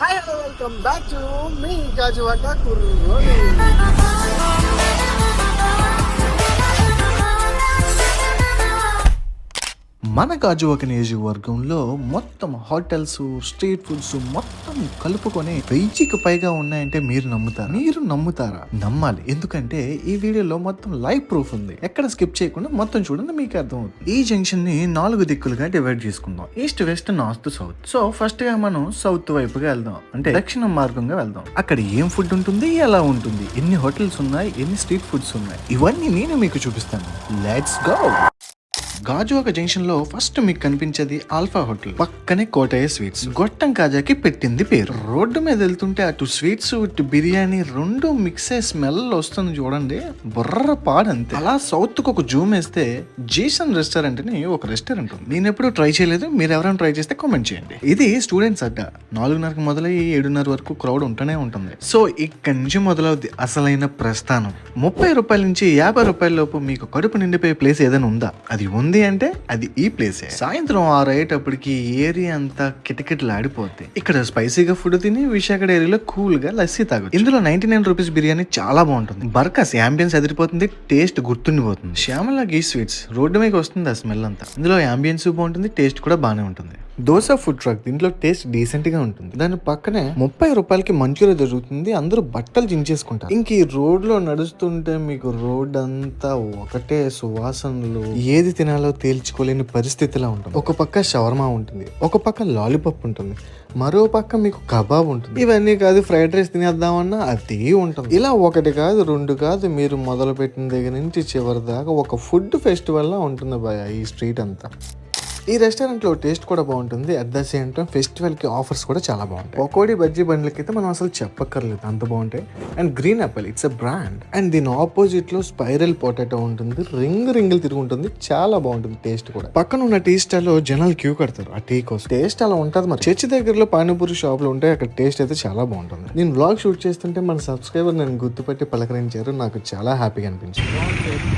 Hi hello welcome back to మీ గాజువాక కుర్రోని మన గాజువాక నియోజకవర్గంలో మొత్తం హోటల్స్ స్ట్రీట్ ఫుడ్స్ మొత్తం కలుపుకొని వెయ్యికి పైగా ఉన్నాయంటే మీరు నమ్ముతారా? మీరు నమ్ముతారా? నమ్మాలి. ఎందుకంటే ఈ వీడియోలో మొత్తం లైవ్ ప్రూఫ్ ఉంది. ఎక్కడ స్కిప్ చేయకుండా మొత్తం చూడండి మీకు అర్థం అవుతుంది ఈ జంక్షన్ని నాలుగు దిక్కులుగా డివైడ్ చేసుకుందాం. East west north south. So ఫస్ట్గా మనం సౌత్ వైపుగా వెళ్దాం. అంటే దక్షిణ మార్గంగా వెళ్దాం. అక్కడ ఏం ఫుడ్ ఉంటుంది? ఎలా ఉంటుంది? ఎన్ని హోటల్స్ ఉన్నాయి? ఎన్ని స్ట్రీట్ ఫుడ్స్ ఉన్నాయి? ఇవన్నీ నేను మీకు చూపిస్తాను. Let's go! గాజువాక జంక్షన్లో ఫస్ట్ మీకు కనిపించేది ఆల్ఫా హోటల్. పక్కనే కోటయ్య స్వీట్స్. గొట్టం కాజాకి పెట్టింది పేరు. రోడ్డు మీద వెళ్తుంటే అటు స్వీట్స్ ఇటు బిర్యానీ రెండు మిక్స్ అయ్యే స్మెల్ వస్తుంది చూడండి. బుర్ర పాడంతే. అలా సౌత్కు ఒక జూమ్ వేస్తే జీసన్ రెస్టారెంట్ అని ఒక రెస్టారెంట్ ఉంది. నేను ఎప్పుడు ట్రై చేయలేదు. మీరు ఎవరైనా ట్రై చేస్తే కామెంట్ చేయండి. ఇది స్టూడెంట్స్ అడ్డ. నాలుగున్నరకు మొదలయ్యి ఏడున్నర వరకు క్రౌడ్ ఉంటూనే ఉంటుంది. సో ఇక్కడి నుంచి మొదలవుద్ది అసలైన ప్రస్థానం. ముప్పై రూపాయల నుంచి యాభై రూపాయల లోపు మీకు కడుపు నిండిపోయే ప్లేస్ ఏదైనా ఉందా? అది ఉంది. అంటే అది ఈ ప్లేసే సాయంత్రం ఆరు అయ్యేటప్పటికి ఏరియా అంతా కిటకిటలాడిపోద్ది. ఇక్కడ స్పైసీగా ఫుడ్ తిని విశాఖ డైరీలో కూల్గా లస్సీ తాగు ఇందులో నైన్టీ నైన్ రూపీస్ బిర్యానీ చాలా బాగుంటుంది. బర్కాస్ యాంబియన్స్ ఎదిరిపోతుంది టేస్ట్ గుర్తుండిపోతుంది. శ్యామల గీ స్వీట్స్ రోడ్డు మీద వస్తుంది ఆ స్మెల్ అంతా. ఇందులో యాంబియన్స్ బాగుంటుంది టేస్ట్ కూడా బాగానే ఉంటుంది. దోశ ఫుడ్ ట్రక్ దీంట్లో టేస్ట్ డీసెంట్గా ఉంటుంది. దాని పక్కనే ముప్పై రూపాయలకి మంచూరియా దొరుకుతుంది. అందరూ బట్టలు చించేసుకుంటారు ఇంక ఈ రోడ్లో నడుస్తుంటే మీకు రోడ్ అంతా ఒకటే సువాసనలు. ఏది తినాలో తేల్చుకోలేని పరిస్థితిలా ఉంటుంది. ఒక పక్క షవర్మా ఉంటుంది. ఒక పక్క లాలీపాప్ ఉంటుంది. మరో పక్క మీకు కబాబ్ ఉంటుంది. ఇవన్నీ కాదు ఫ్రైడ్ రైస్ తినేద్దామన్నా అది ఉంటుంది. ఇలా ఒకటి కాదు రెండు కాదు మీరు మొదలు పెట్టిన దగ్గర నుంచి చివరి దాకా ఒక ఫుడ్ ఫెస్టివల్ లా ఉంటుంది భయ ఈ స్ట్రీట్ అంతా. ఈ రెస్టారెంట్లో టేస్ట్ కూడా బాగుంటుంది. అట్ ద సేమ్ టైం ఫెస్టివల్కి ఆఫర్స్ కూడా చాలా బాగుంటాయి. పకోడీ బజ్జీ బండ్లకైతే మనం అసలు చెప్పక్కర్లేదు. అంత బాగుంటాయి. And green apple it's a brand and దీని ఆపోజిట్లో స్పైరల్ పొటాటో ఉంటుంది. రింగ్ రింగులు తిరుగుంటుంది చాలా బాగుంటుంది టేస్ట్ కూడా. పక్కన ఉన్న టీ స్టాల్లో జనాలు క్యూ కడతారు ఆ టీ కోసం. టేస్ట్ అలా ఉంటుంది మరి. చర్చి దగ్గరలో పానీపూరి షాపులు ఉంటాయి అక్కడ టేస్ట్ అయితే చాలా బాగుంటుంది. నేను బ్లాగ్ షూట్ చేస్తుంటే మన సబ్స్క్రైబర్ నేను గుర్తుపెట్టి పలకరించారు. నాకు చాలా హ్యాపీగా అనిపించింది.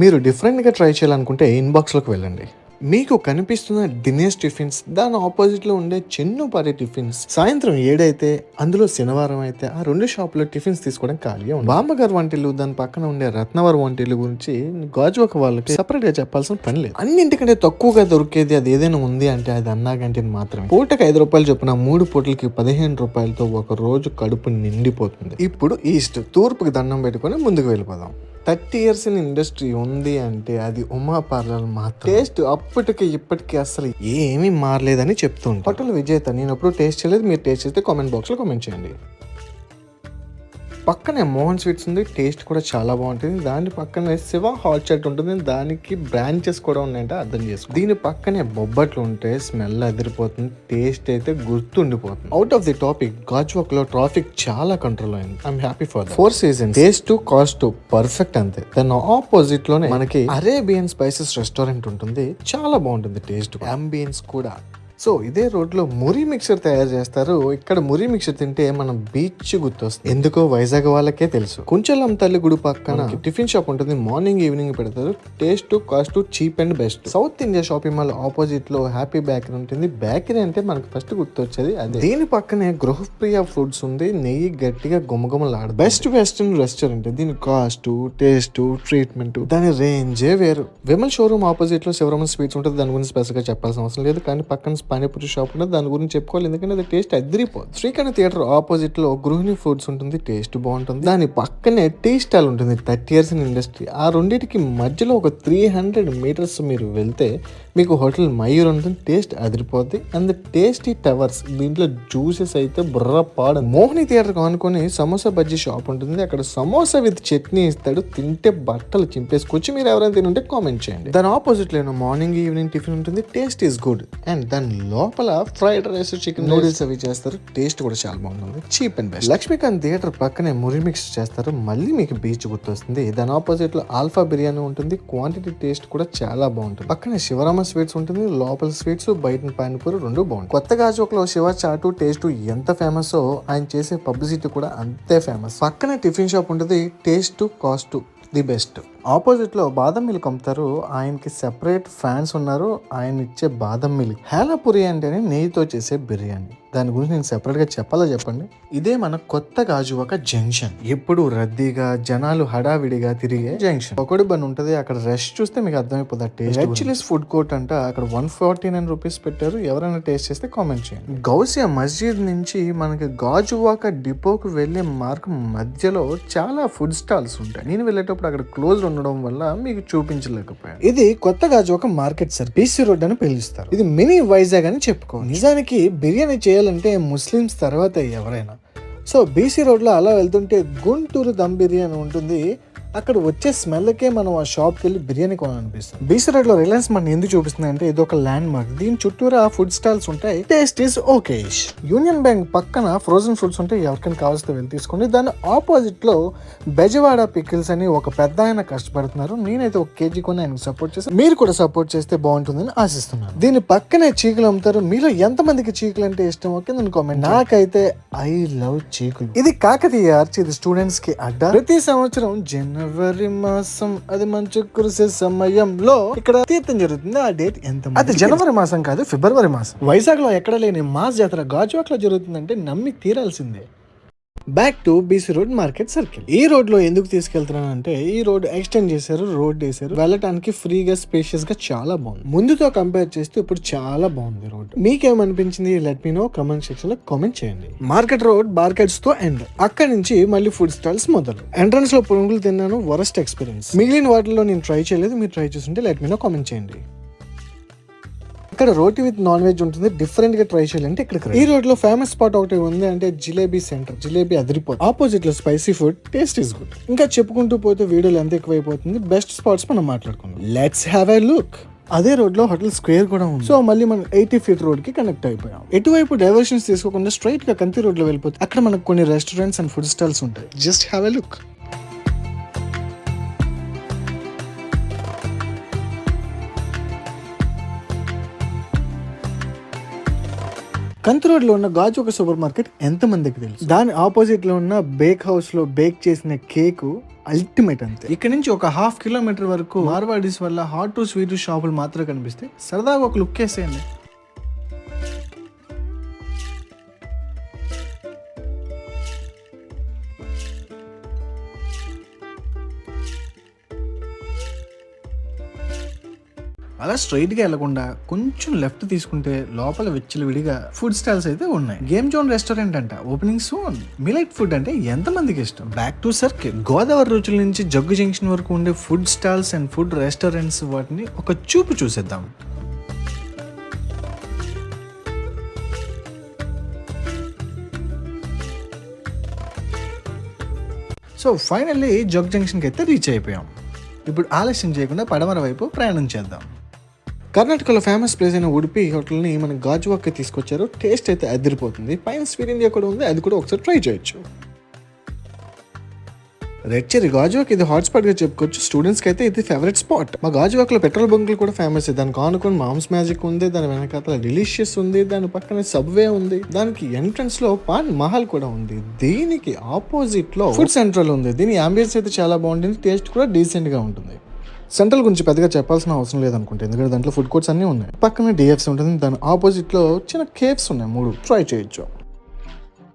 మీరు డిఫరెంట్గా ట్రై చేయాలనుకుంటే ఇన్బాక్స్లోకి వెళ్ళండి. మీకు కనిపిస్తున్న దినేష్ టిఫిన్స్ దాని ఆపోజిట్లో ఉండే చెన్నుపారి టిఫిన్స్ సాయంత్రం ఏడైతే అందులో శనివారం అయితే ఆ రెండు షాపులో టిఫిన్స్ తీసుకోవడం ఖాళీగా ఉంది. బాంబగారు వంటిల్లు దాని పక్కన ఉండే రత్నవర వంటిల్లు గురించి గాజువాక వాళ్ళకి సపరేట్గా చెప్పాల్సిన పని లేదు. అన్నింటికంటే తక్కువగా దొరికేది అది ఏదైనా ఉంది అంటే అది అన్నా క్యాంటీన్ మాత్రమే. పూటకి ఐదు రూపాయలు చొప్పున మూడు పూటలకి పదిహేను రూపాయలతో ఒక రోజు కడుపు నిండిపోతుంది. ఇప్పుడు ఈస్ట్ తూర్పుకి దండం పెట్టుకొని ముందుకు వెళ్ళిపోదాం. థర్టీ ఇయర్స్ ఇన్ ఇండస్ట్రీ ఉంది అంటే అది ఉమా పార్లర్ మాత్రం. టేస్ట్ అప్పటికి ఇప్పటికి అసలు ఏమీ మారలేదని చెప్తుంటాను హోటల్ విజేత నేను ఎప్పుడు టేస్ట్ చేయలేదు మీరు టేస్ట్ చేస్తే కామెంట్ బాక్స్లో కామెంట్ చేయండి. పక్కనే మోహన్ స్వీట్స్ ఉంది టేస్ట్ కూడా చాలా బాగుంటుంది. దాని పక్కనే శివ హాట్ చాట్ ఉంటుంది దానికి బ్రాంచెస్ కూడా ఉన్నాయంటే అర్థం చేసుకో. దీని పక్కనే బొబ్బట్లు ఉంటే స్మెల్ అదిరిపోతుంది టేస్ట్ అయితే గుర్తుండిపోతుంది. అవుట్ ఆఫ్ ది టాపిక్ గాజ్వాక్లో ట్రాఫిక్ చాలా కంట్రోల్ అయింది. I'm happy for four season taste cost perfect అంతే. దాని ఆపోజిట్లోనే మనకి అరేబియన్ స్పైసెస్ రెస్టారెంట్ ఉంటుంది చాలా బాగుంటుంది టేస్ట్ అంబియన్స్ కూడా. సో ఇదే రోడ్లో మురి మిక్సర్ తయారు చేస్తారు. ఇక్కడ మురి మిక్సర్ తింటే మనం బీచ్ గుర్తొస్తుంది. ఎందుకో వైజాగ్ వాళ్ళకే తెలుసు. కుంచెలం తల్లి గుడి పక్కన టిఫిన్ షాప్ ఉంటుంది. మార్నింగ్ ఈవినింగ్ పెడతారు. Taste cost cheap and best. South India shopping mall ఆపోజిట్లో హ్యాపీ బేకరీ ఉంటుంది. బేకరీ అంటే మనకు ఫస్ట్ గుర్తొచ్చేది అదే. దీని పక్కనే గృహప్రియ ఫుడ్స్ ఉంది. నెయ్యి గట్టిగా గుమగుమలాడు బెస్ట్ వెస్టర్న్ రెస్టారెంట్ దీని కాస్ట్ టేస్ట్ ట్రీట్మెంట్ దాని రేంజే వేరు. విమల్ షోరూమ్ ఆపోజిట్లో శివరమన్ స్వీట్స్ ఉంటుంది. దాని గురించి స్పెషల్గా చెప్పాల్సిన అవసరం లేదు. కానీ పక్కన పానీపూరి షాప్ ఉంటుంది దాని గురించి చెప్పుకోవాలి. ఎందుకంటే అది టేస్ట్ అదిరిపోదు. శ్రీకరణ థియేటర్ ఆపోజిట్లో గృహిణి ఫుడ్స్ ఉంటుంది టేస్ట్ బాగుంటుంది. దాని పక్కనే టీ స్టాల్ ఉంటుంది థర్టీ ఇయర్స్ ఇన్ ఇండస్ట్రీ ఆ రెండింటికి మధ్యలో ఒక త్రీ హండ్రెడ్ మీటర్స్ మీరు వెళ్తే మీకు హోటల్ మయూర్ ఉంటుంది టేస్ట్ అదిరిపోద్ది. అండ్ టేస్టీ టవర్స్ దీంట్లో జ్యూసెస్ అయితే బుర్ర పాడ. మోహిని థియేటర్ కానుకొని సమోసా బజ్జీ షాప్ ఉంటుంది. అక్కడ సమోసా విత్ చట్నీ ఇస్తాడు తింటే బట్టలు చింపేసుకొచ్చి మీరు ఎవరైనా తినుంటే కామెంట్ చేయండి. దాని ఆపోజిట్లో మార్నింగ్ ఈవినింగ్ టిఫిన్ ఉంటుంది టేస్ట్ ఈస్ గుడ్ అండ్ దాని లోపల ఫ్రైడ్ రైస్ చికెన్ నూడిల్స్ అవి చేస్తారు. టేస్ట్ కూడా చాలా బాగుంటుంది. Cheap and best. Lakshmikanth theatre పక్కనే మురి మిక్స్ చేస్తారు. మళ్ళీ మీకు బీచ్ గుర్తొస్తుంది. దాని ఆపోజిట్లో ఆల్ఫా బిర్యానీ ఉంటుంది. క్వాంటిటీ టేస్ట్ కూడా చాలా బాగుంటుంది. పక్కనే శివరామ స్వీట్స్ ఉంటుంది. లోపల స్వీట్స్ బయట పానీపూరి రెండు బాగుంటుంది కొత్త గాజువాకలో శివ చాటు టేస్ట్ ఎంత ఫేమస్ ఆయన చేసే పబ్లిసిటీ కూడా అంతే ఫేమస్. పక్కనే టిఫిన్ షాప్ ఉంటుంది. Taste cost the best. ఆపోజిట్లో బాదం మిల్క్ అమ్ముతారు. ఆయనకి సెపరేట్ ఫ్యాన్స్ ఉన్నారు. ఆయన ఇచ్చే బాదం మిల్క్. హేలాపురి అంటేనే నెయ్యితో చేసే బిర్యానీ. దాని గురించి నేను సెపరేట్గా చెప్పాలా చెప్పండి? ఇదే మన కొత్త గాజువాక జంక్షన్. ఎప్పుడు రద్దీగా జనాలు హడావిడిగా తిరిగే జంక్షన్. ఒకటి బండి ఉంటది అక్కడ రష్ చూస్తే మీకు అర్థమైపోతుంది taste Red Chillies food court అంట అక్కడ వన్ ఫార్టీ నైన్ రూపీస్ పెట్టారు. ఎవరైనా టేస్ట్ చేస్తే కామెంట్ చేయండి. గౌసియా మస్జిద్ నుంచి మనకి గాజువాక డిపోకు వెళ్ళే మార్గం మధ్యలో చాలా ఫుడ్ స్టాల్స్ ఉంటాయి. నేను వెళ్ళేటప్పుడు అక్కడ క్లోజ్ ఉండడం వల్ల మీకు చూపించలేకపోయాను. ఇది కొత్త ఒక మార్కెట్ సార్ బీసీ రోడ్ అని పిలుస్తారు. ఇది మినీ వైజాగ్ అని చెప్పుకో నిజానికి బిర్యానీ చేయాలంటే ముస్లిమ్స్ తర్వాత ఎవరైనా. సో బీసీ రోడ్లో అలా వెళ్తుంటే గుంటూరు దమ్ బిర్యానీ ఉంటుంది. అక్కడ వచ్చే స్మెల్కే మనం ఆ షాప్కి వెళ్ళి బిర్యానీ కొనాలనిపిస్తుంది. బిసెరేడ్లో రిలయన్స్ మన ఎందుకు చూపిస్తుంది అంటే ఇది ఒక ల్యాండ్ మార్క్ దీని చుట్టూరా ఫుడ్ స్టాల్స్ ఉంటాయి. Taste is okay Union Bank పక్కన ఫ్రోజన్ ఫుడ్స్ ఉంటాయి ఎవరికైనా కావాల్సి వెళ్ళి తీసుకోండి. దాని ఆపోజిట్లో బెజవాడ పికిల్స్ అని ఒక పెద్ద ఆయన కష్టపడుతున్నారు. నేనైతే ఒక కేజీ కొని ఆయనకు సపోర్ట్ చేస్తాను మీరు కూడా సపోర్ట్ చేస్తే బాగుంటుందని ఆశిస్తున్నాను. దీని పక్కనే చీకులు అమ్ముతారు. మీలో ఎంత మందికి చీకులు అంటే ఇష్టం? ఓకే నేను కామెంట్ నాకైతే ఐ లవ్ చీకులు. ఇది కాకతీయ ఆర్చ్ ఇది స్టూడెంట్స్కి అడ్డా. ప్రతి సంవత్సరం జనవరి మాసం అది మంచు కురిసే సమయంలో ఇక్కడ తీర్థం జరుగుతుంది. ఆ డేట్ ఎంత అది జనవరి మాసం కాదు ఫిబ్రవరి మాసం. వైజాగ్లో ఎక్కడ లేని మాస్ జాతర గాజువాక్లో జరుగుతుందంటే నమ్మి తీరాల్సిందే. Back to BC road market circle ఈ రోడ్లో ఎందుకు తీసుకెళ్తున్నాను అంటే ఈ రోడ్ ఎక్స్టెండ్ చేశారు రోడ్ వేసారు వెళ్ళటానికి ఫ్రీగా స్పేషియస్గా చాలా బాగుంది. ముందుతో కంపేర్ చేస్తే ఇప్పుడు చాలా బాగుంది రోడ్. మీకేమనిపించింది? లెట్ మీ నో కమెంట్ సెక్షన్లో కామెంట్ చేయండి. మార్కెట్ రోడ్ మార్కెట్స్తో ఎండ్ అక్కడ నుంచి మళ్ళీ ఫుడ్ స్టాల్స్ మొదలు. ఎంట్రన్స్లో పురుగులు తిన్నాను. వరస్ట్ ఎక్స్పీరియన్స్ మిగిలిన వాటిలో నేను ట్రై చేయలేదు. మీరు ట్రై చేస్తుంటే లెట్ మీ నో కామెంట్ చేయండి. ఇక్కడ రోటీ విత్ నాన్ వెజ్ ఉంటుంది. డిఫరెంట్గా ట్రై చేయాలంటే ఇక్కడ ఈ రోడ్లో ఫేమస్ స్పాట్ ఒకటి ఉంది అంటే జిలేబీ సెంటర్. జిలేబీ అదిరిపోతుంది. ఆపోజిట్లో spicy food taste is good ఇంకా చెప్పుకుంటూ పోతే వీడియోలు ఎంత ఎక్కువైపోతుంది. బెస్ట్ స్పాట్స్ మనం మాట్లాడుకుందాం. లెట్స్ హ్యావ్ ఎ లుక్ అదే రోడ్లో హోటల్ స్క్వేర్ కూడా ఉంది. సో మళ్ళీ మనం ఎయిటీ ఫీట్ రోడ్కి కనెక్ట్ అయిపోయాం. ఎటువైపు డైవర్షన్స్ తీసుకోకుండా స్ట్రైట్గా కంతి రోడ్లో వెళ్ళిపోతే అక్కడ మనకు కొన్ని రెస్టారెంట్స్ అండ్ ఫుడ్ స్టాల్స్ ఉంటాయి. జస్ట్ హ్యావ్ ఎ లుక్ కంతి రోడ్లో ఉన్న గాజు ఒక సూపర్ మార్కెట్ ఎంతమందికి తెలుసు? దాని ఆపోజిట్లో ఉన్న బేక్ హౌస్లో బేక్ చేసిన కేకు అల్టిమేట్ అంతే. ఇక్కడ నుంచి ఒక హాఫ్ కిలోమీటర్ వరకు మార్వాడీస్ వల్ల హాట్ టు స్వీట్ షాపులు మాత్రమే కనిపిస్తే సరదాగా ఒక లుక్ వేసేయండి. అలా స్ట్రైట్గా వెళ్ళకుండా కొంచెం లెఫ్ట్ తీసుకుంటే లోపల వెచ్చలు విడిగా ఫుడ్ స్టాల్స్ అయితే ఉన్నాయి. గేమ్ జోన్ రెస్టారెంట్ అంట ఓపెనింగ్ సోన్ మిలైట్ ఫుడ్ అంటే ఎంత మందికి ఇష్టం? బ్యాక్ టు సర్కిల్ గోదావరి రోజుల నుంచి జగ్గు జంక్షన్ వరకు ఉండే food stalls and food restaurants వాటిని ఒక చూపు చూసేద్దాం. సో ఫైనల్లీ జగ్ జంక్షన్కి అయితే రీచ్ అయిపోయాం. ఇప్పుడు ఆలస్యం చేయకుండా పడమర వైపు ప్రయాణం చేద్దాం. కర్ణాటకలో ఫేమస్ ప్లేస్ అయిన ఉడిపి హోటల్ని మన గాజువాక్కి తీసుకొచ్చారు. టేస్ట్ అయితే అదిరిపోతుంది. పైన స్వీట్ ఇండియా కూడా ఉంది. అది కూడా ఒకసారి ట్రై చేయొచ్చు. రెడ్ చెరీ గాజువాక్ ఇది హాట్స్పాట్గా చెప్పుకోవచ్చు. స్టూడెంట్స్కి అయితే ఇది ఫేవరెట్ స్పాట్ మా గాజువాక్లో పెట్రోల్ బంకులు కూడా ఫేమస్ దానికి ఆనుకొని మామ్స్ మ్యాజిక్ ఉంది. దాని వెనకాతల డిలీషియస్ ఉంది. దాని పక్కన సబ్వే ఉంది. దానికి ఎంట్రన్స్లో పాన్ మహల్ కూడా ఉంది. దీనికి ఆపోజిట్లో ఫుడ్ సెంట్రల్ ఉంది. దీని అంబియన్స్ అయితే చాలా బాగుంటుంది. టేస్ట్ కూడా డీసెంట్గా ఉంటుంది. సెంట్రల్ గురించి పెద్దగా చెప్పాల్సిన అవసరం లేదనుకుంటే ఎందుకంటే దాంట్లో ఫుడ్ కోర్ట్స్ అన్నీ ఉన్నాయి. పక్కనే డిఎఫ్సి ఉంటుంది దాని ఆపోజిట్లో చిన్న కేవ్స్ ఉన్నాయి మూడు. ట్రై చేయొచ్చు.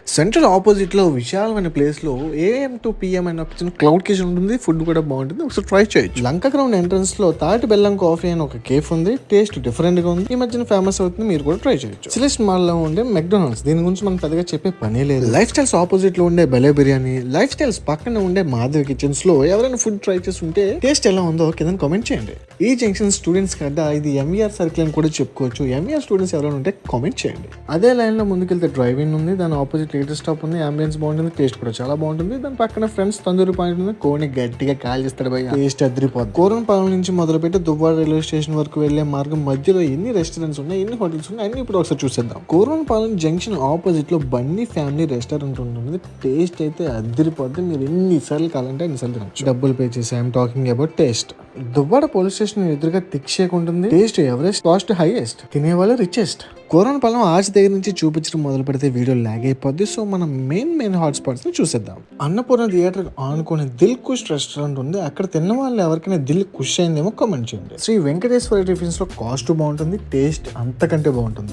సెంట్రల్ ఆపోజిట్లో విశాలమైన ప్లేస్లో ఏఎం టు పిఎం అనే ఒక చిన్న క్లౌడ్ కిచెన్ ఉంటుంది ఫుడ్ కూడా బాగుంటుంది ఒకసారి ట్రై చేయొచ్చు. లంక గ్రౌండ్ ఎంట్రన్స్లో తాటి బెల్లం కాఫీ అని ఒక కేఫ్ ఉంది టేస్ట్ డిఫరెంట్గా ఉంది ఈ మధ్యన ఫేమస్ అవుతుంది మీరు కూడా ట్రై చేయొచ్చు. సిలెస్ట్ మాల్లో ఉండే మెక్డొనాల్డ్స్ దీని గురించి మనం పెద్దగా చెప్పే పనే లేదు. లైఫ్ స్టైల్స్ ఆపోజిట్లో ఉండే బెలే బిర్యానీ లైఫ్ స్టైల్స్ పక్కన ఉండే మాధవ్ కిచెన్స్లో ఎవరైనా ఫుడ్ ట్రై చేసి ఉంటే టేస్ట్ ఎలా ఉందో కింద కామెంట్ చేయండి. ఈ జంక్షన్ స్టూడెంట్స్ కదా ఇది ఎంఈఆర్ సర్కిల్ అని కూడా చెప్పుకోవచ్చు. ఎంఈఆర్ స్టూడెంట్స్ ఎవరైనా ఉంటే కామెంట్ చేయండి. అదే లైన్లో ముందుకెళ్తే డ్రైవింగ్ ఉంది దాని ఆపోజిట్ లేటెస్ట్ స్టాప్ ఉంది? అంబియన్స్ బాగుంటుంది టేస్ట్ కూడా చాలా బాగుంటుంది. దాని పక్కన ఫ్రెండ్స్ తందూరి పాయింట్ ఉంది. కోని గట్టిగా కాల్ చేస్తాడు భయ టేస్ట్ అదిరిపోద్ది. కోరంపాలెం నుంచి మొదలుపెట్టి దువ్వాడ రైల్వే స్టేషన్ వరకు వెళ్ళే మార్గం మధ్యలో ఎన్ని రెస్టారెంట్స్ ఉన్నాయి ఎన్ని హోటల్స్ ఉన్నాయి అన్ని ఇప్పుడు ఒకసారి చూసేద్దాం. కోరంపాలెం జంక్షన్ ఆపోజిట్లో బండి ఫ్యామిలీ రెస్టారెంట్ ఉంటుంది. టేస్ట్ అయితే అదిరిపోద్ది. మీరు ఎన్నిసార్లు కావాలంటే ఎన్నిసార్లు తినచ్చు. డబ్బులు పే చేసి I'm talking about taste Duvvada police station ఎదురుగా థిక్ షేక్ ఉంటుంది. Taste Everest? కాస్ట్ హైయెస్ట్ తినే వాళ్ళు రిచెస్ట్ కోరన్ పాలెం ఆర్చ్ దగ్గర నుంచి చూపించడం మొదలు పెడితే వీడియో లాగ్ అయిపోద్ది. సో మనం మెయిన్ మెయిన్ హాట్స్పాట్స్ని చూసేద్దాం. అన్నపూర్ణ థియేటర్ ఆనుకునే దిల్ కుష్ రెస్టారెంట్ ఉంది. అక్కడ తిన్న వాళ్ళు ఎవరికైనా దిల్ కుష్ అయిందేమో కామెంట్ చేయండి. శ్రీ వెంకటేశ్వర టిఫిన్స్లో కాస్ట్ బాగుంటుంది టేస్ట్ అంతకంటే బాగుంటుంది.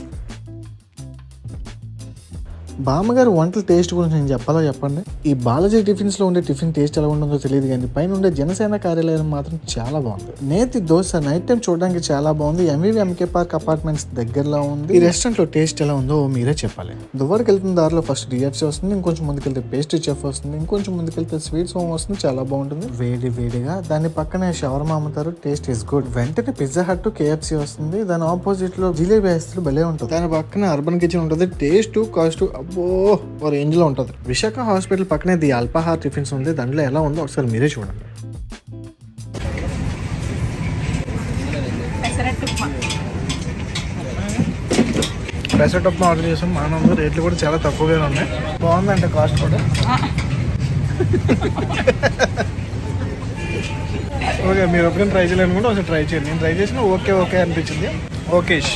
బామ్మగారు వంటల టేస్ట్ గురించి నేను చెప్పాలో చెప్పండి? ఈ బాలాజీ టిఫిన్స్లో ఉండే టిఫిన్ టేస్ట్ ఎలా ఉంటుందో తెలియదు కానీ పైన ఉండే జనసేన కార్యాలయం మాత్రం చాలా బాగుంది. నేతి దోశ నైట్ టైం చూడడానికి చాలా బాగుంది. ఎంవీవీ ఎంకే పార్క్ అపార్ట్మెంట్స్ దగ్గరలో ఉంది. ఈ రెస్టారెంట్లో టేస్ట్ ఎలా ఉందో మీరే చెప్పాలి. దువ్వరికి వెళ్తున్న దారిలో ఫస్ట్ డిఎఫ్సి వస్తుంది ఇంకొంచెం ముందుకెళ్తే పేస్ట్రీ చెఫ్ వస్తుంది ఇంకొంచెం ముందుకెళ్తే స్వీట్స్ హోమ్ వస్తుంది చాలా బాగుంటుంది. వేడి వేడిగా దాని పక్కనే షవర్మా అమ్ముతారు. టేస్ట్ ఇస్ గుడ్ వెంటనే పిజ్జా హట్ కేఎఫ్సి వస్తుంది. దాని ఆపోజిట్లో జిలేబీ వేస్తే భలే ఉంటుంది. దాని పక్కన అర్బన్ కిచెన్ ఉంటుంది. టేస్ట్ కాస్ట్ అబ్బో ఓ రేంజ్లో ఉంటుంది. విశాఖ హాస్పిటల్ పక్కనే ది అల్పాహార్ టిఫిన్స్ ఉంది. దాంట్లో ఎలా ఉందో ఒకసారి మీరే చూడండి. పెసరెట్ ఉప్మా ఆర్డర్ చేసాం. మానంలో రేట్లు కూడా చాలా తక్కువగానే ఉన్నాయి. బాగుందంట కాస్ట్ కూడా. ఓకే మీరు ఎప్పుడైనా ట్రై చేయాలనుకుంటే ఒకసారి ట్రై చేయండి. నేను ట్రై చేసిన ఓకే ఓకే అనిపించింది. ఓకేష్.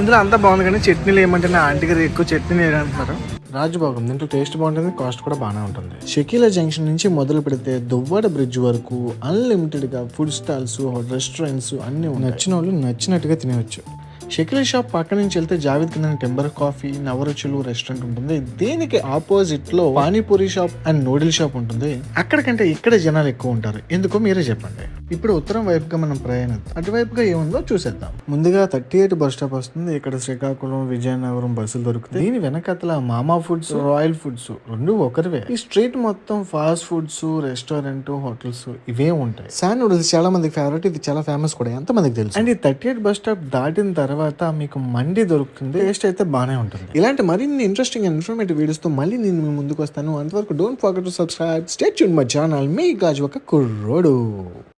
ఇందులో అంతా బాగుంది కానీ చట్నీలు ఏమంటే నా ఆంటీ గారు ఎక్కువ చట్నీ వేయడంటున్నారు రాజభోగం దీంట్లో టేస్ట్ బాగుంటుంది కాస్ట్ కూడా బాగానే ఉంటుంది. షకీలా జంక్షన్ నుంచి మొదలు పెడితే దువ్వాడ బ్రిడ్జ్ వరకు అన్లిమిటెడ్గా ఫుడ్ స్టాల్స్ రెస్టారెంట్స్ అన్ని నచ్చిన వాళ్ళు నచ్చినట్టుగా తినవచ్చు షకిల షాప్ పక్క నుంచి వెళ్తే జావేద్ కింద టెంబర్ కాఫీ నవరుచులు రెస్టారెంట్ ఉంటుంది. దీనికి ఆపోజిట్లో panipuri shop and noodle shop ఉంటుంది. అక్కడికంటే ఇక్కడ జనాలు ఎక్కువ ఉంటారు. ఎందుకో మీరే చెప్పండి. ఇప్పుడు ఉత్తరం వైపుగా మనం ప్రయాణిద్దాం. అటువైపుగా ఏముందో చూసేద్దాం. ముందుగా థర్టీ ఎయిట్ బస్ స్టాప్ వస్తుంది. ఇక్కడ శ్రీకాకుళం విజయనగరం బస్సులు దొరుకుతాయి. దీని వెనకతల మామా ఫుడ్స్ రాయల్ ఫుడ్స్ రెండు ఒకరివే. ఈ స్ట్రీట్ మొత్తం ఫాస్ట్ ఫుడ్స్ రెస్టారెంట్ హోటల్స్ ఇవే ఉంటాయి. శాన్ నూడిల్స్ చాలా మందికి ఫేవరెట్ ఇది చాలా ఫేమస్ కూడా. ఎంత మందికి తెలుసు? అండ్ ఈ థర్టీ ఎయిట్ బస్ స్టాప్ దాటిన తర్వాత మీకు మండి దొరుకుతుంది. టేస్ట్ అయితే బాగానే ఉంటుంది. ఇలాంటి మరిన్ని ఇంట్రెస్టింగ్ ఇన్ఫర్మేటివ్ వీడియోస్తో మళ్ళీ నేను మీ ముందుకు వస్తాను. అంతవరకు don't forget to subscribe state my channel మీ గాజు ఒక కుర్రోడు.